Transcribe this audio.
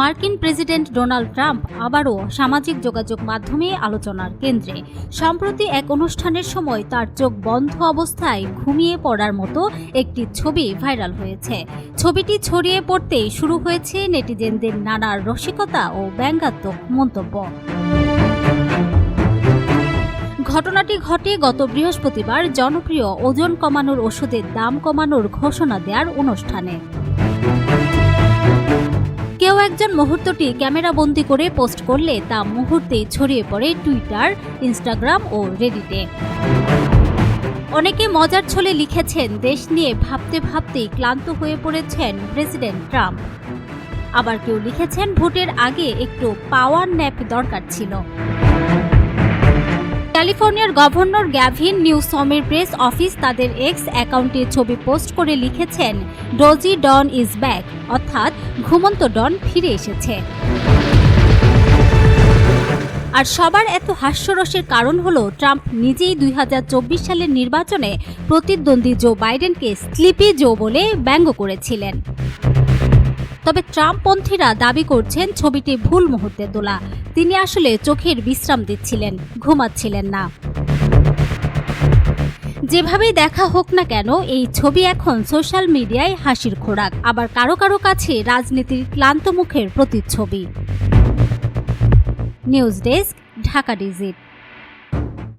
মার্কিন president Donald Trump আবারও সামাজিক যোগাযোগ মাধ্যমে আলোচনার কেন্দ্রে। সম্প্রতি এক অনুষ্ঠানের সময় তার চোখ বন্ধ অবস্থায় ঘুমিয়ে পড়ার মতো একটি ছবি ভাইরাল হয়েছে। ছবিটি ছড়িয়ে পড়তেই শুরু হয়েছে নেটিজেনদের নানা রসিকতা ও ব্যঙ্গাত্মক মন্তব্য। ঘটনাটি ঘটে গত বৃহস্পতিবার জনপ্রিয় ওজন কমানোর ওষুধের দাম কমানোর ঘোষণা দেওয়ার অনুষ্ঠানে। একজন মুহূর্তটি ক্যামেরাবন্দি করে পোস্ট করলে তা মুহূর্তেই ছড়িয়ে পড়ে টুইটার, ইনস্টাগ্রাম ও রেডিটে। অনেকে মজার ছলে লিখেছেন, দেশ নিয়ে ভাবতে ভাবতে ক্লান্ত হয়ে পড়েছেন প্রেসিডেন্ট ট্রাম্প। আবার কেউ লিখেছেন, ভোটের আগে একটু পাওয়ার ন্যাপ দরকার ছিল। ক্যালিফোর্নিয়ার গভর্নর গ্যাভিন নিউসমের প্রেস অফিস তাদের এক্স অ্যাকাউন্টে ছবি পোস্ট করে লিখেছেন ডোজি ডন ইজ ব্যাক অর্থাৎ ঘুমন্ত ডন ফিরে এসেছে। আর সবার এত হাস্যরসের কারণ হলো, ট্রাম্প নিজেই দুই হাজার চব্বিশ সালের নির্বাচনে প্রতিদ্বন্দ্বী জো বাইডেনকে স্লিপি জো বলে ব্যঙ্গ করেছিলেন। তবে ট্রাম্পপন্থীরা দাবি করছেন ছবিটি ভুল মুহূর্তে তোলা। তিনি আসলে চোখের বিশ্রাম দিচ্ছিলেন, ঘুমাচ্ছিলেন না। যেভাবেই দেখা হোক না কেন, এই ছবি এখন সোশ্যাল মিডিয়ায় হাসির খোরাক। আবার কারও কারও কাছে রাজনীতির ক্লান্ত মুখের প্রতিচ্ছবি। News desk, Dhaka digit.